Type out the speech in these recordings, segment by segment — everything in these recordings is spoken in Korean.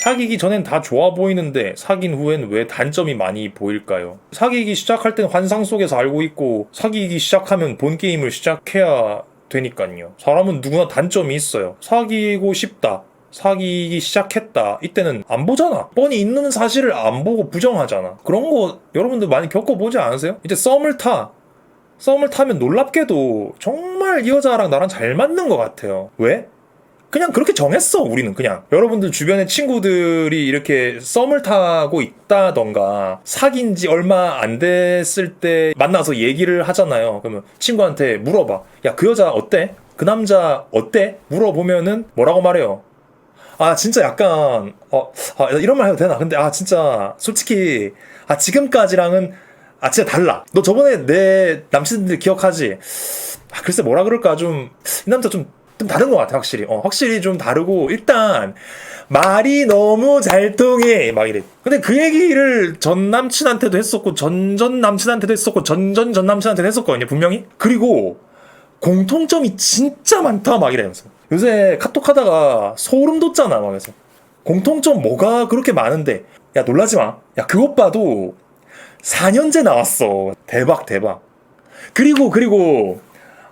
사귀기 전엔 다 좋아 보이는데 사귄 후엔 왜 단점이 많이 보일까요? 사귀기 시작할 땐 환상 속에서 알고 있고 사귀기 시작하면 본 게임을 시작해야 되니까요. 사람은 누구나 단점이 있어요. 사귀고 싶다. 사귀기 시작했다. 이때는 안 보잖아. 뻔히 있는 사실을 안 보고 부정하잖아. 그런 거 여러분들 많이 겪어보지 않으세요? 이제 썸을 타. 썸을 타면 놀랍게도 정말 이 여자랑 나랑 잘 맞는 것 같아요. 왜? 그냥 그렇게 정했어, 우리는 그냥. 여러분들 주변에 친구들이 이렇게 썸을 타고 있다던가, 사귄 지 얼마 안 됐을 때 만나서 얘기를 하잖아요. 그러면 친구한테 물어봐. 야, 그 여자 어때? 그 남자 어때? 물어보면은 뭐라고 말해요? 아, 진짜 약간, 어, 아, 이런 말 해도 되나? 근데, 아, 진짜, 솔직히, 아, 지금까지랑은, 아, 진짜 달라. 너 저번에 내 남친들 기억하지? 아, 글쎄 뭐라 그럴까 좀 이 남자 좀, 좀 다른 것 같아 확실히. 어, 확실히 좀 다르고 일단 말이 너무 잘 통해. 막 이래. 근데 그 얘기를 전 남친한테도 했었고 전전 남친한테도 했었고 전전 전 남친한테도 했었거든요 분명히. 그리고 공통점이 진짜 많다 막 이러면서. 요새 카톡 하다가 소름 돋잖아 막 그래서. 공통점 뭐가 그렇게 많은데? 야 놀라지 마야 그 오빠도 4년째 나왔어. 대박 대박. 그리고 그리고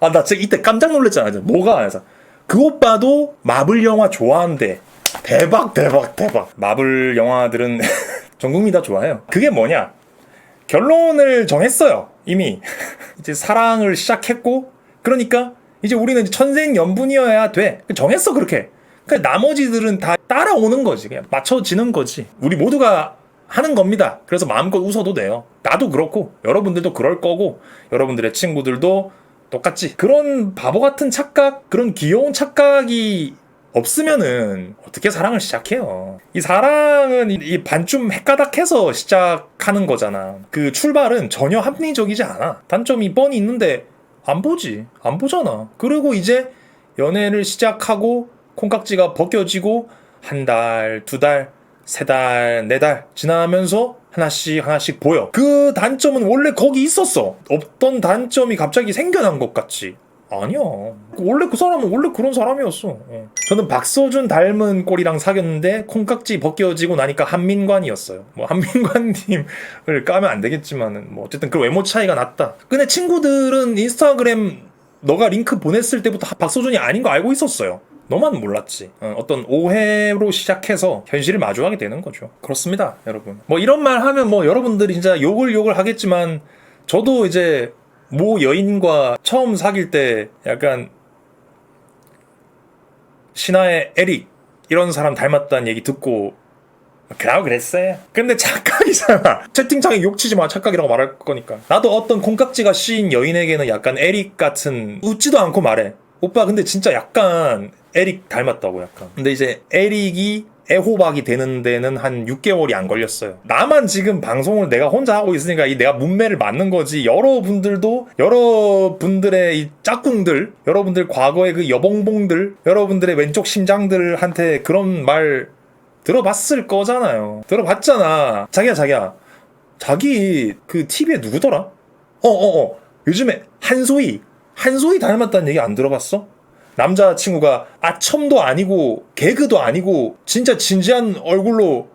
아 나 진짜 이때 깜짝 놀랐잖아. 뭐가? 그래서 그 오빠도 마블 영화 좋아한대. 대박 대박 대박. 마블 영화들은 전 국민이 다 좋아해요. 그게 뭐냐? 결론을 정했어요 이미. 이제 사랑을 시작했고 그러니까 이제 우리는 천생연분이어야 돼. 정했어 그렇게. 그러니까 나머지들은 다 따라오는 거지. 그냥 맞춰지는 거지. 우리 모두가 하는 겁니다. 그래서 마음껏 웃어도 돼요. 나도 그렇고 여러분들도 그럴 거고 여러분들의 친구들도 똑같지 그런 바보 같은 착각 그런 귀여운 착각이 없으면은 어떻게 사랑을 시작해요? 이 사랑은 이- 이 반쯤 헷가닥해서 시작하는 거잖아. 그 출발은 전혀 합리적이지 않아. 단점이 뻔히 있는데 안 보지. 안 보잖아. 그리고 이제 연애를 시작하고 콩깍지가 벗겨지고 한 달, 두 달, 세 달, 네 달 지나면서 하나씩 하나씩 보여. 그 단점은 원래 거기 있었어. 없던 단점이 갑자기 생겨난 것 같지. 아니야. 원래 그 사람은 원래 그런 사람이었어. 어. 저는 박서준 닮은 꼴이랑 사귀었는데 콩깍지 벗겨지고 나니까 한민관이었어요. 뭐 한민관님을 까면 안 되겠지만은 뭐 어쨌든 그 외모 차이가 났다. 근데 친구들은 인스타그램 너가 링크 보냈을 때부터 박서준이 아닌 거 알고 있었어요. 너만 몰랐지. 어, 어떤 오해로 시작해서 현실을 마주하게 되는 거죠. 그렇습니다, 여러분. 뭐 이런 말 하면 뭐 여러분들이 진짜 욕을 욕을 하겠지만 저도 이제 모 여인과 처음 사귈 때 약간 신하의 에릭 이런 사람 닮았다는 얘기 듣고 그라고 그랬어요. 근데 착각이잖아. 채팅창에 욕치지 마. 착각이라고 말할 거니까. 나도 어떤 콩깍지가 씌인 여인에게는 약간 에릭 같은 웃지도 않고 말해. 오빠 근데 진짜 약간 에릭 닮았다고 약간. 근데 이제 에릭이 애호박이 되는 데는 한 6개월이 안 걸렸어요. 나만 지금 방송을 내가 혼자 하고 있으니까 이 내가 문매를 맞는 거지. 여러분들도 여러분들의 이 짝꿍들, 여러분들 과거의 그 여봉봉들, 여러분들의 왼쪽 심장들한테 그런 말 들어봤을 거잖아요. 들어봤잖아. 자기야, 자기야. 자기 그 TV에 누구더라? 어어어. 어, 어. 요즘에 한소희. 한소희 닮았다는 얘기 안 들어봤어? 남자친구가 아첨도 아니고 개그도 아니고 진짜 진지한 얼굴로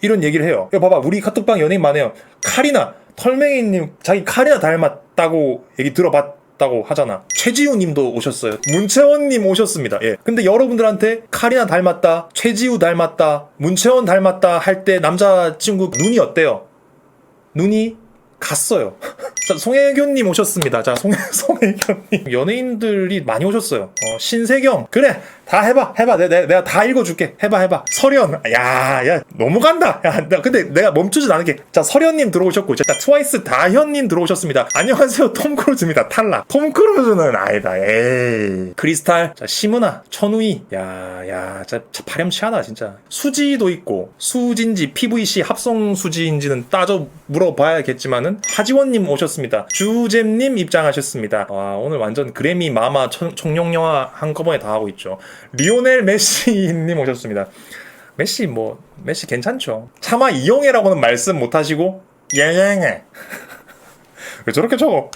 이런 얘기를 해요. 야, 봐봐. 우리 카톡방 연예인 많아요. 카리나. 털맹이님 자기 카리나 닮았다고 얘기 들어봤다고 하잖아. 최지우 님도 오셨어요. 문채원 님 오셨습니다. 예. 근데 여러분들한테 카리나 닮았다, 최지우 닮았다, 문채원 닮았다 할 때 남자친구 눈이 어때요? 눈이 갔어요. 자, 송혜교님 오셨습니다. 자, 송, 송혜교님. 연예인들이 많이 오셨어요. 어, 신세경. 그래, 다 해봐, 해봐. 내, 내, 내가 다 읽어줄게. 해봐, 해봐. 설현. 야, 야, 너무 간다. 야, 나, 근데 내가 멈추진 않을게. 자, 설현님 들어오셨고, 자, 트와이스 다현님 들어오셨습니다. 안녕하세요, 톰 크루즈입니다. 탈락. 톰 크루즈는 아니다. 에이. 크리스탈. 자, 시문아, 천우희. 야, 야, 자, 자 파렴치하다, 진짜. 수지도 있고, 수진지, PVC 합성 수지인지는 따져 물어봐야겠지만은, 하지원님 오셨습니다. 주잼님 입장하셨습니다. 와, 오늘 완전 그래미 마마 청, 청룡 영화 한꺼번에 다 하고 있죠. 리오넬 메시님 오셨습니다. 메시 뭐 메시 괜찮죠. 차마 이용해라고는 말씀 못 하시고 예행해. 왜 저렇게 적어?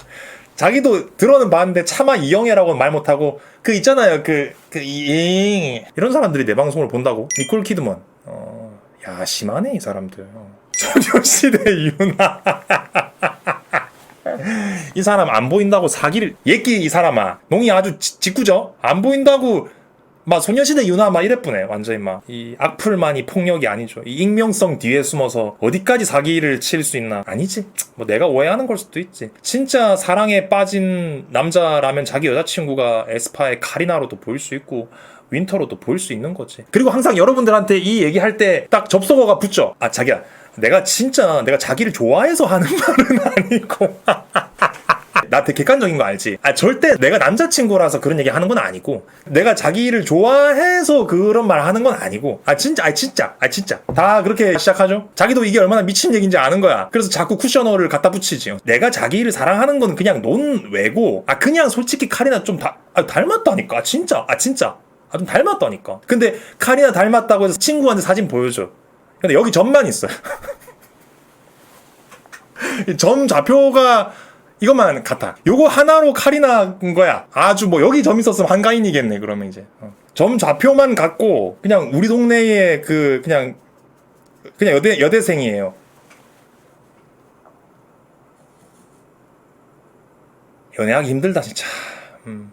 자기도 들어는 봤는데 차마 이영애라고는 말 못하고 그 있잖아요 그그 이잉 이런 사람들이 내 방송을 본다고 니콜 키드먼 어야 심하네 이 사람들 소녀시대 유나 이 사람 안 보인다고 사기를 예끼 이 사람아. 농이 아주 지- 짓궂어? 안 보인다고 막 소녀시대 유나 막 이랬쁘네 완전히 막. 이 악플만이 폭력이 아니죠. 이 익명성 뒤에 숨어서 어디까지 사기를 칠 수 있나? 아니지. 뭐 내가 오해하는 걸 수도 있지. 진짜 사랑에 빠진 남자라면 자기 여자친구가 에스파의 카리나로도 보일 수 있고 윈터로도 보일 수 있는 거지. 그리고 항상 여러분들한테 이 얘기할 때 딱 접속어가 붙죠. 아 자기야. 내가 진짜 내가 자기를 좋아해서 하는 말은 아니고 나 되게 객관적인 거 알지? 아, 절대 내가 남자친구라서 그런 얘기 하는 건 아니고, 내가 자기를 좋아해서 그런 말 하는 건 아니고, 아, 진짜, 아, 진짜, 아, 진짜. 다 그렇게 시작하죠? 자기도 이게 얼마나 미친 얘기인지 아는 거야. 그래서 자꾸 쿠셔너를 갖다 붙이지. 내가 자기를 사랑하는 건 그냥 논외고, 아, 그냥 솔직히 카리나 좀 다, 아, 닮았다니까. 아, 진짜, 아, 진짜. 아, 좀 닮았다니까. 근데 카리나 닮았다고 해서 친구한테 사진 보여줘. 근데 여기 점만 있어요. 이점 좌표가 이것만 같아. 요거 하나로 카리나인 거야. 아주 뭐 여기 점 있었으면 한가인이겠네. 그러면 이제 어. 점 좌표만 갖고 그냥 우리 동네에 그 그냥 그냥 여대 여대생이에요. 연애하기 힘들다 진짜. 음.